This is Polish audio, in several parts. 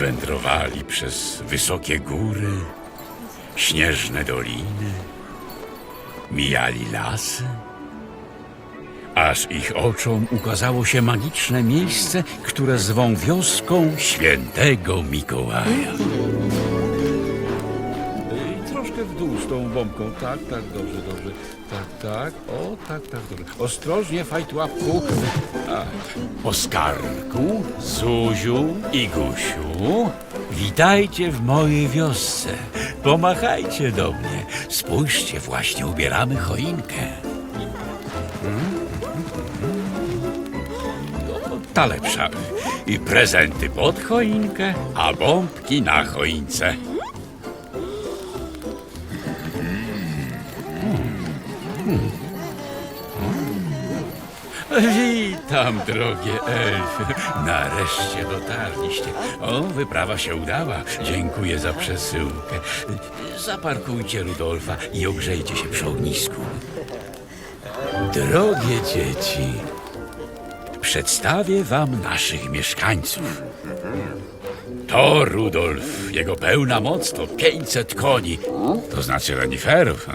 Wędrowali przez wysokie góry, śnieżne doliny, mijali lasy, aż ich oczom ukazało się magiczne miejsce, które zwą wioską świętego Mikołaja. Tą bombką. Tak, tak, dobrze, dobrze. Tak, tak. O, tak, tak, dobrze. Ostrożnie, fajtłapku. A, Oskarku, Zuziu i Gusiu, witajcie w mojej wiosce. Pomachajcie do mnie. Spójrzcie, właśnie ubieramy choinkę. Ta lepsza. I prezenty pod choinkę, a bombki na choince. Witam, drogie elfy. Nareszcie dotarliście. O, wyprawa się udała. Dziękuję za przesyłkę. Zaparkujcie Rudolfa i ogrzejcie się przy ognisku. Drogie dzieci, przedstawię wam naszych mieszkańców. To Rudolf. Jego pełna moc to 500 koni. To znaczy reniferów. A?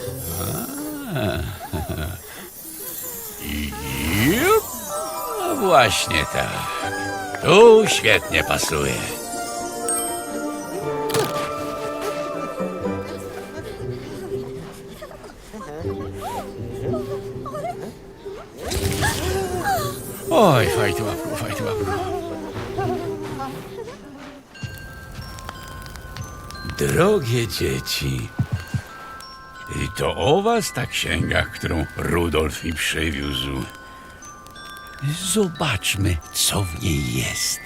Jup. No właśnie tak. Tu świetnie pasuje. Oj, fajty łapku, fajty łapku. Drogie dzieci, to o was ta księga, którą Rudolf mi przywiózł. Zobaczmy, co w niej jest.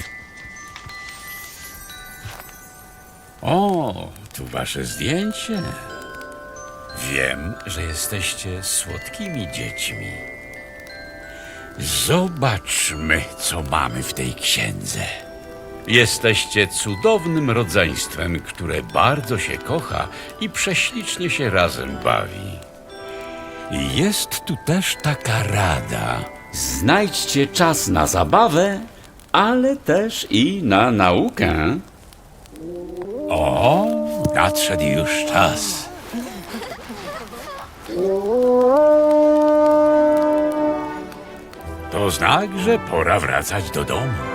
O, tu wasze zdjęcie. Wiem, że jesteście słodkimi dziećmi. Zobaczmy, co mamy w tej księdze. Jesteście cudownym rodzeństwem, które bardzo się kocha i prześlicznie się razem bawi. Jest tu też taka rada. Znajdźcie czas na zabawę, ale też i na naukę. O, nadszedł już czas. To znak, że pora wracać do domu.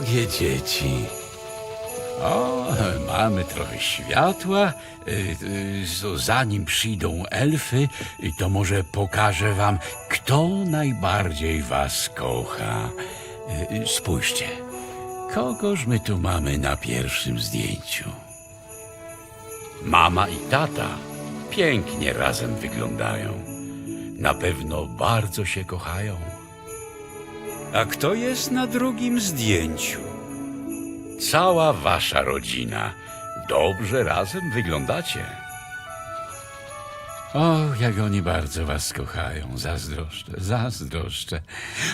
Drogie dzieci, o, mamy trochę światła. Y, y, Zanim przyjdą elfy, y, to może pokażę wam, kto najbardziej was kocha. Spójrzcie, kogoż my tu mamy na pierwszym zdjęciu? Mama i tata pięknie razem wyglądają. Na pewno bardzo się kochają. A kto jest na drugim zdjęciu? Cała wasza rodzina. Dobrze razem wyglądacie. O, jak oni bardzo was kochają. Zazdroszczę, zazdroszczę.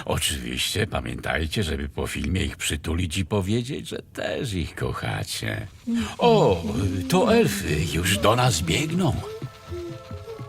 Oczywiście pamiętajcie, żeby po filmie ich przytulić i powiedzieć, że też ich kochacie. O, to elfy już do nas biegną.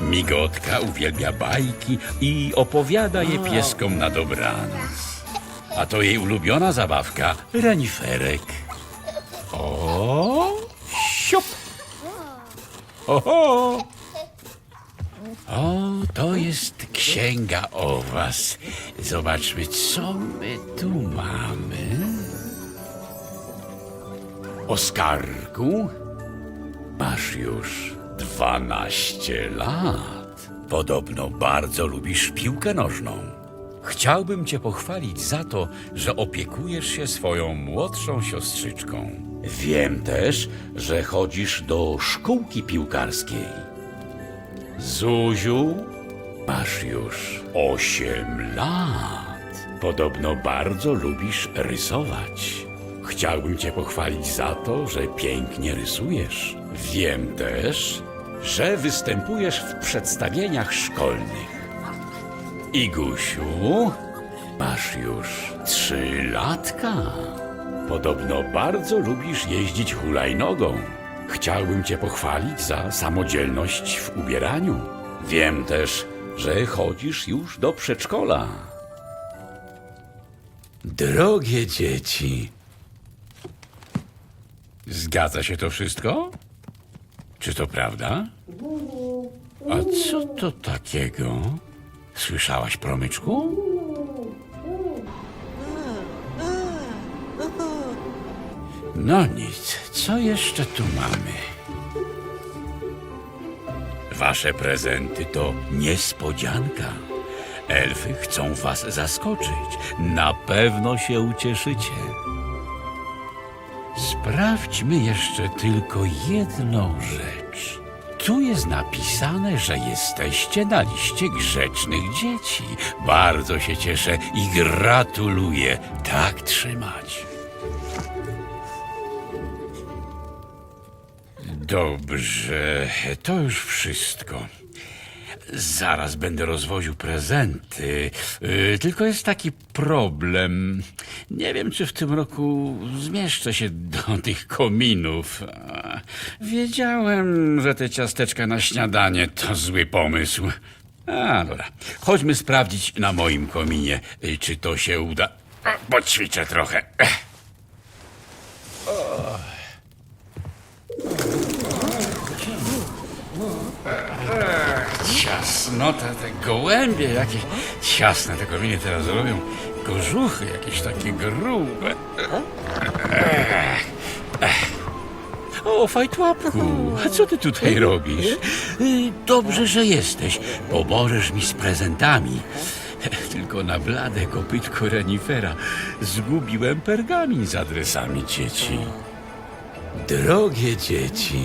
Migotka uwielbia bajki i opowiada je pieskom na dobranoc. A to jej ulubiona zabawka reniferek. O, siup! Oho! O, to jest księga o was. Zobaczmy, co my tu mamy. Oskarku, masz już 12 lat. Podobno bardzo lubisz piłkę nożną. Chciałbym cię pochwalić za to, że opiekujesz się swoją młodszą siostrzyczką. Wiem też, że chodzisz do szkółki piłkarskiej. Zuziu, masz już 8 lat. Podobno bardzo lubisz rysować. Chciałbym cię pochwalić za to, że pięknie rysujesz. Wiem też, że występujesz w przedstawieniach szkolnych. Igusiu, masz już trzy latka. Podobno bardzo lubisz jeździć hulajnogą. Chciałbym cię pochwalić za samodzielność w ubieraniu. Wiem też, że chodzisz już do przedszkola. Drogie dzieci, zgadza się to wszystko? Czy to prawda? A co to takiego? Słyszałaś, promyczku? No nic, co jeszcze tu mamy? Wasze prezenty to niespodzianka. Elfy chcą was zaskoczyć. Na pewno się ucieszycie. Sprawdźmy jeszcze tylko jedną rzecz. Tu jest napisane, że jesteście na liście grzecznych dzieci. Bardzo się cieszę i gratuluję. Tak trzymać. Dobrze, to już wszystko. Zaraz będę rozwoził prezenty. Yy, tylko jest taki problem. Nie wiem, czy w tym roku zmieszczę się do tych kominów. A, Wiedziałem, że te ciasteczka na śniadanie to zły pomysł. A, dobra. Chodźmy sprawdzić na moim kominie, yy, czy to się uda. Poćwiczę trochę. Ech. Ciasno, te, gołębie, jakie ciasne te kominy teraz robią. Kożuchy jakieś takie grube. O, fajtłapku, a co ty tutaj robisz? Dobrze, że jesteś. Pomożesz mi z prezentami. Tylko na blade kopytko renifera zgubiłem pergamin z adresami dzieci. Drogie dzieci,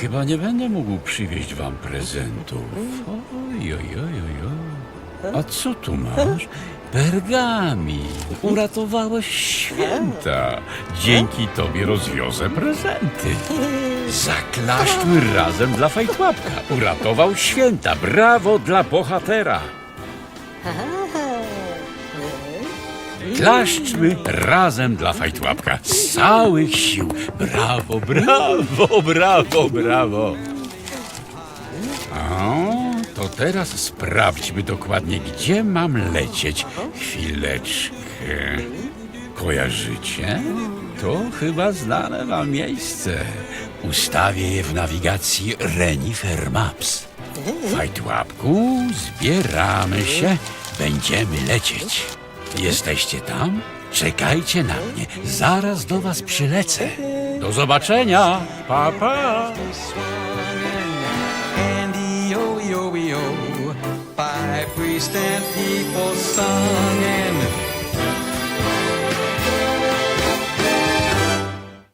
chyba nie będę mógł przywieźć wam prezentów. Oj, oj, oj, oj, oj. A co tu masz? Pergamin. Uratowałeś święta. Dzięki tobie rozwiozę prezenty. Zaklaszczmy razem dla fajtłapka. Uratował święta. Brawo dla bohatera. Klaszczmy razem dla fajtłapka. Z całych sił. Brawo, brawo, brawo, brawo. O, To teraz sprawdźmy dokładnie, gdzie mam lecieć. Chwileczkę. Kojarzycie? To chyba znane wam miejsce. Ustawię je w nawigacji Renifer Maps. Fajtłapku, zbieramy się, będziemy lecieć. Jesteście tam? Czekajcie na mnie, zaraz do was przylecę. Do zobaczenia, pa pa! And people